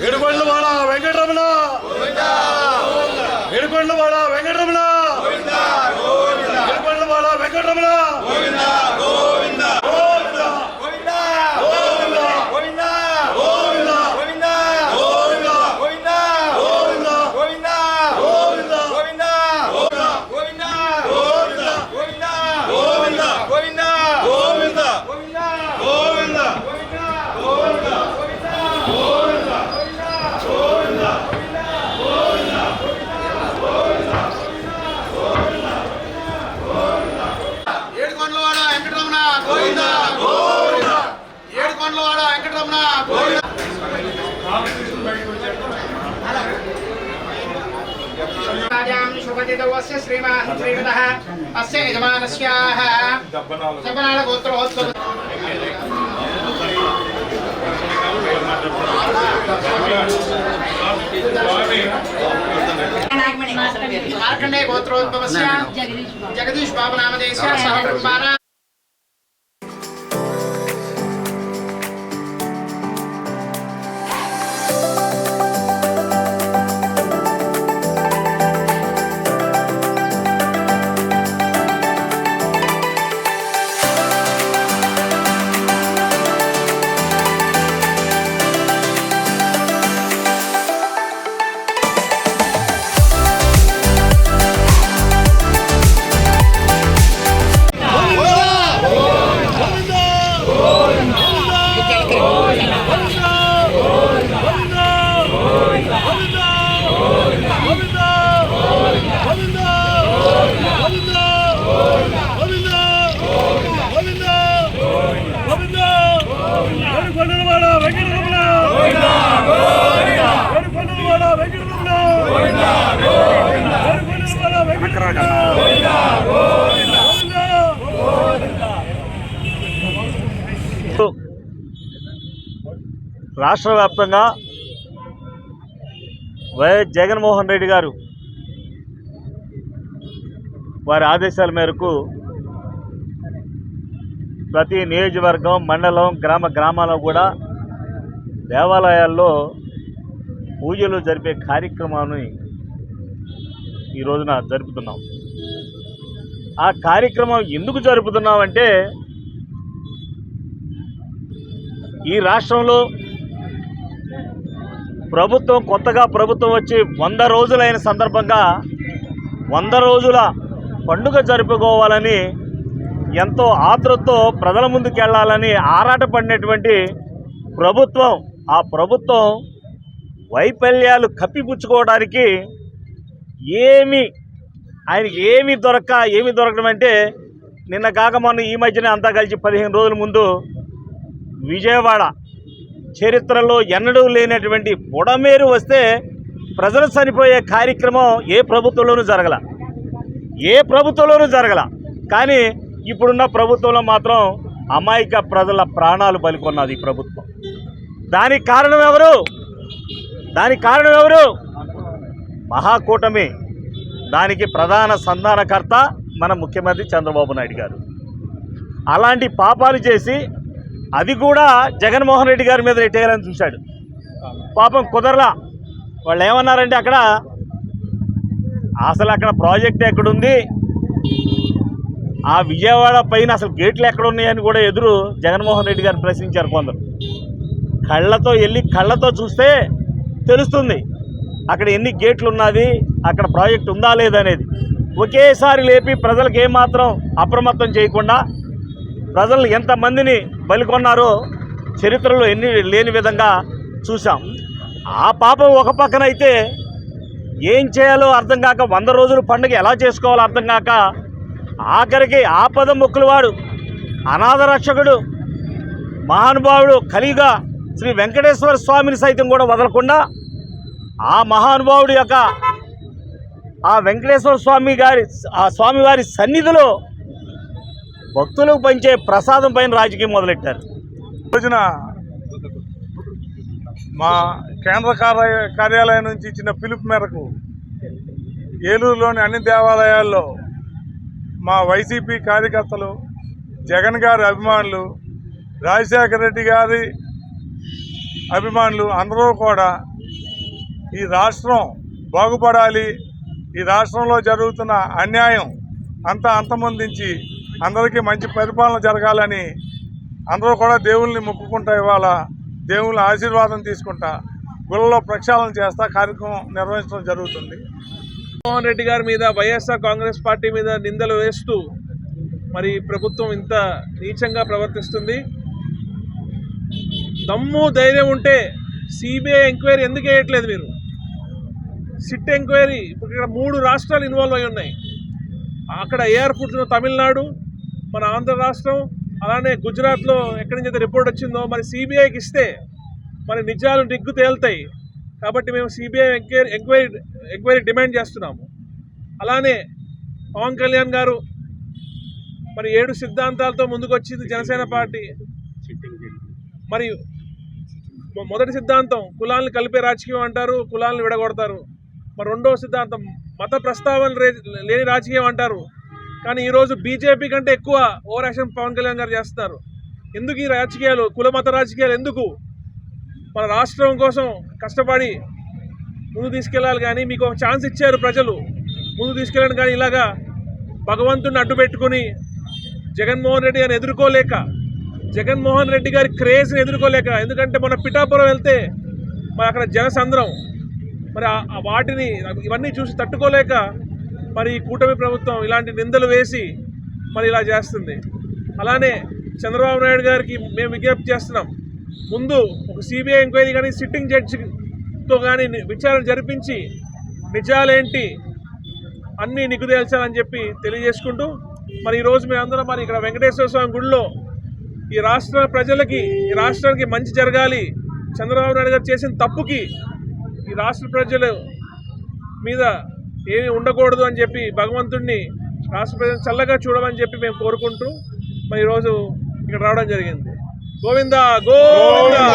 எடுபள்ளு வாடா வெங்கட்ரமணா. స్థితौ अस्य श्रीमान् श्रीमतः अस्य यजमानस्याः दब्बनालगोत्रोत्सव मार्कण्डे गोत्रोद्भवस्य जगदीश बाबुनामदेशः सह ब्रह्माणा రాష్ట్ర వ్యాప్తంగా వైఎస్ జగన్మోహన్ రెడ్డి గారు వారి ఆదేశాల మేరకు ప్రతి నియోజకవర్గం మండలం గ్రామ గ్రామాల్లో కూడా దేవాలయాల్లో పూజలు జరిపే కార్యక్రమాన్ని ఈ రోజున జరుపుతున్నాం. ఆ కార్యక్రమం ఎందుకు జరుపుతున్నామంటే ఈ రాష్ట్రంలో ప్రభుత్వం కొత్తగా ప్రభుత్వం వచ్చి వంద రోజులైన సందర్భంగా వంద రోజుల పండుగ జరుపుకోవాలని ఎంతో ఆతృతతో ప్రజల ముందుకు వెళ్ళాలని ఆరాటపడినటువంటి ప్రభుత్వం ఆ ప్రభుత్వం వైఫల్యాలు కప్పిపుచ్చుకోవడానికి ఏమి ఆయనకి ఏమి దొరక్క ఏమి దొరకడం అంటే నిన్న కాక మొన్న ఈ మధ్యనే అంతా కలిసి పదిహేను రోజుల ముందు విజయవాడ చరిత్రలో ఎన్నడూ లేనటువంటి బుడమేరు వస్తే ప్రజలు చనిపోయే కార్యక్రమం ఏ ప్రభుత్వంలోనూ జరగల. ఏ ప్రభుత్వంలోనూ జరగల. కానీ ఇప్పుడున్న ప్రభుత్వంలో మాత్రం అమాయక ప్రజల ప్రాణాలు బలికొన్నది ఈ ప్రభుత్వం. దానికి కారణం ఎవరు? దానికి కారణం ఎవరు? మహాకూటమి. దానికి ప్రధాన సంధానకర్త మన ముఖ్యమంత్రి చంద్రబాబు నాయుడు గారు. అలాంటి పాపాలు చేసి అది కూడా జగన్మోహన్ రెడ్డి గారి మీద నెట్టేయాలని చూశాడు. పాపం కుదరలా. వాళ్ళు ఏమన్నారంటే అక్కడ అసలు అక్కడ ప్రాజెక్ట్ ఎక్కడుంది? ఆ విజయవాడ పైన అసలు గేట్లు ఎక్కడ ఉన్నాయని కూడా ఎదురు జగన్మోహన్ రెడ్డి గారు ప్రశ్నించారు కొందరు. కళ్ళతో వెళ్ళి కళ్ళతో చూస్తే తెలుస్తుంది. అక్కడ ఎన్ని గేట్లు ఉన్నది అక్కడ ప్రాజెక్ట్ ఉందా లేదనేది ఒకేసారి లేపి ప్రజలకు ఏమాత్రం అప్రమత్తం చేయకుండా ప్రజలు ఎంతమందిని బలికొన్నారో చరిత్రలో ఎన్ని లేని విధంగా చూసాం ఆ పాపం ఒక పక్కన అయితే ఏం చేయాలో అర్థం కాక వంద రోజులు పండుగ ఎలా చేసుకోవాలో అర్థం కాక ఆఖరికి ఆపద మొక్కులవాడు అనాథ రక్షకుడు మహానుభావుడు కలిగా శ్రీ వెంకటేశ్వర స్వామిని సైతం కూడా వదలకుండా ఆ మహానుభావుడి యొక్క ఆ వెంకటేశ్వర స్వామి గారి ఆ స్వామివారి సన్నిధిలో భక్తులకు పంచే ప్రసాదం పైన రాజకీయం మొదలెట్టారు. రోజున మా కేంద్ర కార్య కార్యాలయం నుంచి ఇచ్చిన పిలుపు మేరకు ఏలూరులోని అన్ని దేవాలయాల్లో మా వైసీపీ కార్యకర్తలు జగన్ గారి అభిమానులు రాజశేఖర రెడ్డి గారి అభిమానులు అందరూ కూడా ఈ రాష్ట్రం బాగుపడాలి. ఈ రాష్ట్రంలో జరుగుతున్న అన్యాయం అంతా అంతమొందించి అందరికీ మంచి పరిపాలన జరగాలని అందరూ కూడా దేవుల్ని మొక్కుకుంటా ఇవాళ దేవుళ్ళ ఆశీర్వాదం తీసుకుంటా గుళ్ళలో ప్రక్షాళన చేస్తా కార్యక్రమం నిర్వహించడం జరుగుతుంది. జగన్మోహన్ రెడ్డి గారి మీద వైఎస్ఆర్ కాంగ్రెస్ పార్టీ మీద నిందలు వేస్తూ మరి ప్రభుత్వం ఇంత నీచంగా ప్రవర్తిస్తుంది. దమ్ము ధైర్యం ఉంటే సిబిఐ ఎంక్వైరీ ఎందుకు వేయట్లేదు మీరు? సిట్ ఎంక్వైరీ ఇప్పుడు ఇక్కడ మూడు రాష్ట్రాలు ఇన్వాల్వ్ అయి ఉన్నాయి. అక్కడ ఎయిర్పోర్ట్ తమిళనాడు మన ఆంధ్ర రాష్ట్రం అలానే గుజరాత్లో ఎక్కడి నుంచి అయితే రిపోర్ట్ వచ్చిందో మరి సిబిఐకి ఇస్తే మరి నిజాలు నిగ్గు తేలుతాయి. కాబట్టి మేము CBI enquiry enquiry enquiry demand చేస్తున్నాము. అలానే పవన్ కళ్యాణ్ గారు మరి ఏడు సిద్ధాంతాలతో ముందుకు వచ్చింది జనసేన పార్టీ. మరి మొ- మొదటి సిద్ధాంతం కులాలను కలిపే రాజకీయం అంటారు కులాలను విడగొడతారు. మరి రెండవ సిద్ధాంతం మత ప్రస్తావన లేని రాజకీయం అంటారు. కానీ ఈరోజు బీజేపీ కంటే ఎక్కువ ఓవర్ యాక్షన్ పవన్ కళ్యాణ్ గారు చేస్తున్నారు ఎందుకు ఈ రాజకీయాలు? కుల మత రాజకీయాలు ఎందుకు? మన రాష్ట్రం కోసం కష్టపడి ముందు తీసుకెళ్ళాలి కానీ మీకు ఒక ఛాన్స్ ఇచ్చారు ప్రజలు. ముందు తీసుకెళ్ళండి కానీ ఇలాగా భగవంతుడిని అడ్డు పెట్టుకుని జగన్మోహన్ రెడ్డి గారిని ఎదుర్కోలేక జగన్మోహన్ రెడ్డి గారి క్రేజ్ని ఎదుర్కోలేక ఎందుకంటే మన పిఠాపురం వెళ్తే మరి అక్కడ జనసంద్రం మరి వాటిని ఇవన్నీ చూసి తట్టుకోలేక మరి ఈ కూటమి ప్రభుత్వం ఇలాంటి నిందలు వేసి మరి ఇలా చేస్తుంది. అలానే చంద్రబాబు నాయుడు గారికి మేము విజ్ఞప్తి చేస్తున్నాం. ముందు ఒక సిబిఐ ఎంక్వైరీ కానీ సిట్టింగ్ జడ్జితో కానీ విచారణ జరిపించి నిజాలేంటి అన్నీ నిగ్గు తేల్చాలని చెప్పి తెలియజేసుకుంటూ మరి ఈరోజు మేమందరం మరి ఇక్కడ వెంకటేశ్వర స్వామి గుడిలో ఈ రాష్ట్ర ప్రజలకి ఈ రాష్ట్రానికి మంచి జరగాలి. చంద్రబాబు నాయుడు గారు చేసిన తప్పుకి ఈ రాష్ట్ర ప్రజలు మీద ఏమి ఉండకూడదు అని చెప్పి భగవంతుడిని రాష్ట్ర ప్రజలు చల్లగా చూడమని చెప్పి మేము కోరుకుంటూ మరి ఈరోజు ఇక్కడ రావడం జరిగింది. గోవిందా! గోవిందా!